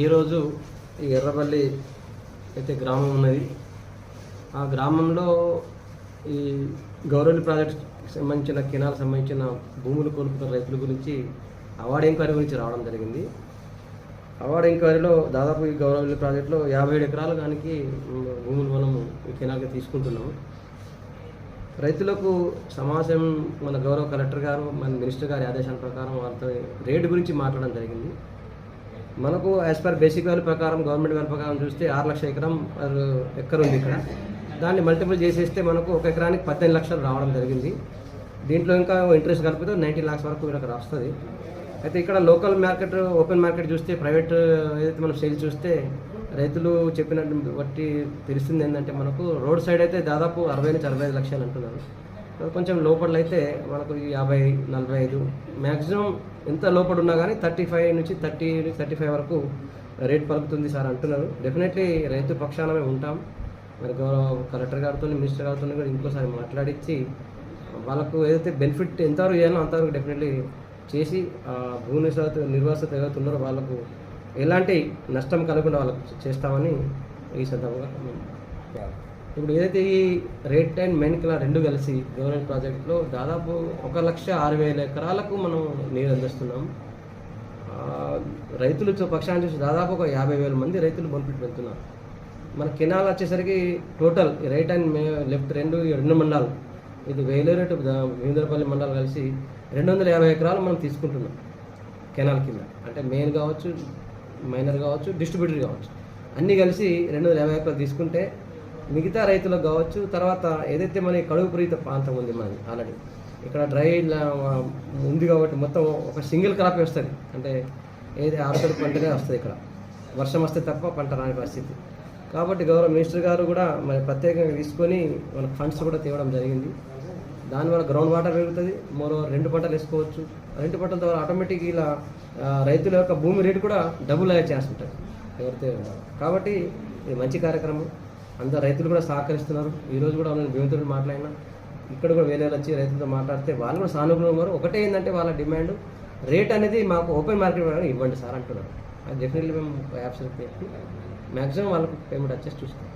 ఈరోజు ఈ ఎర్రపల్లి అయితే గ్రామం ఉన్నది. ఆ గ్రామంలో ఈ గౌరవలి ప్రాజెక్ట్ సంబంధించిన కెనాల్ సంబంధించిన భూములు కోల్పోతున్న రైతుల గురించి అవార్డు ఎంక్వైరీ గురించి రావడం జరిగింది. అవార్డు ఎంక్వైరీలో దాదాపు ఈ గౌరవలి ప్రాజెక్టులో యాభై ఏడు ఎకరాల దానికి భూములు మనము ఈ కెనాల్కి తీసుకుంటున్నాము. రైతులకు సమాజం మన గౌరవ కలెక్టర్ గారు మన మినిస్టర్ గారి ఆదేశాల ప్రకారం వాళ్ళతో రేటు గురించి మాట్లాడడం జరిగింది. మనకు యాజ్ పర్ బేసిక్ వాల్యూ ప్రకారం గవర్నమెంట్ వాల్యూ ప్రకారం చూస్తే ఆరు లక్షల ఎకరం ఎక్కర్ ఉంది ఇక్కడ. దాన్ని మల్టిపుల్ చేసేస్తే మనకు ఒక ఎకరానికి పద్దెనిమిది లక్షలు రావడం జరిగింది. దీంట్లో ఇంకా ఇంట్రెస్ట్ కలిపితే నైంటీ లాక్స్ వరకు వీళ్ళకి వస్తుంది అయితే ఇక్కడ లోకల్ మార్కెట్ ఓపెన్ మార్కెట్ చూస్తే ప్రైవేట్ ఏదైతే మనం సేల్ చూస్తే రైతులు చెప్పినట్టు బట్టి తెలిసింది ఏంటంటే మనకు రోడ్ సైడ్ అయితే దాదాపు అరవై నుంచి అరవై ఐదు లక్షలు అంటున్నారు. కొంచెం లోపల అయితే మనకు యాభై నలభై ఐదు మ్యాక్సిమం ఎంత లోపల ఉన్నా కానీ థర్టీ ఫైవ్ నుంచి థర్టీ థర్టీ ఫైవ్ వరకు రేట్ పలుకుతుంది సార్ అంటున్నారు. డెఫినెట్లీ రైతు పక్షానమే ఉంటాం. మరి గౌరవ కలెక్టర్ గారితో మినిస్టర్ గారితో కూడా ఇంకోసారి మాట్లాడించి వాళ్ళకు ఏదైతే బెనిఫిట్ ఎంతవరకు చేయాలో అంతవరకు డెఫినెట్లీ చేసి భువనేశ్వర భూ నిర్వాసిత ఏదైతే ఉన్నారో వాళ్ళకు ఎలాంటి నష్టం కలగకుండా వాళ్ళకు చేస్తామని ఈ సందర్భంగా మేము ఇప్పుడు ఏదైతే ఈ రేట్ అండ్ మెయిన్కిలా రెండు కలిసి గవర్నమెంట్ ప్రాజెక్టులో దాదాపు ఒక లక్ష ఆరు వేల ఎకరాలకు మనం నీరు అందిస్తున్నాం. రైతులు పక్షాన్ని చూసి దాదాపు ఒక యాభై వేల మంది రైతులు బెనిఫిట్ వెళ్తున్నారు. మన కెనాల్ వచ్చేసరికి total right and may left రెండు ఈ రెండు మండలాలు ఇది వేలేరేటు వేంద్రపల్లి మండలం కలిసి రెండు వందల యాభై ఎకరాలు మనం తీసుకుంటున్నాం కెనాల్ కింద. అంటే మెయిన్ కావచ్చు మైనర్ కావచ్చు డిస్ట్రిబ్యూటర్ కావచ్చు. అన్నీ కలిసి రెండు వందల యాభై ఎకరాలు తీసుకుంటే మిగతా రైతులకు కావచ్చు తర్వాత ఏదైతే మన కడుగు ప్రీత ప్రాంతం ఉంది మనది ఆల్రెడీ ఇక్కడ డ్రై ఉంది కాబట్టి మొత్తం ఒక సింగిల్ క్రాప్ వస్తుంది. అంటే ఏది ఆరుతడి పంటనే వస్తుంది ఇక్కడ. వర్షం వస్తే తప్ప పంట రాని పరిస్థితి. కాబట్టి గౌరవ మినిస్టర్ గారు కూడా మరి ప్రత్యేకంగా తీసుకొని మన ఫండ్స్ కూడా తేవడం జరిగింది. దానివల్ల గ్రౌండ్ వాటర్ పెరుగుతుంది. మరో రెండు పంటలు వేసుకోవచ్చు. రెండు పంటల ద్వారా ఆటోమేటిక్ ఇలా రైతుల యొక్క భూమి రేటు కూడా డబుల్ అయ్యే ఛాన్స్ ఉంటుంది. కాబట్టి ఇది మంచి కార్యక్రమం. అందరు రైతులు కూడా సహకరిస్తున్నారు. ఈ రోజు కూడా నేను భీమతుడు మాట్లాడినా. ఇక్కడ కూడా వేరే వచ్చి రైతులతో మాట్లాడితే వాళ్ళు కూడా సానుకూలంగా ఉన్నారు. ఒకటే ఏంటంటే వాళ్ళ డిమాండ్ రేట్ అనేది మాకు ఓపెన్ మార్కెట్ ఇవ్వండి సార్ అంటున్నారు. అది డెఫినెట్లీ మేము యాప్స్ చెప్పి మ్యాక్సిమం వాళ్ళకు పేమెంట్ వచ్చేసి చూస్తాం.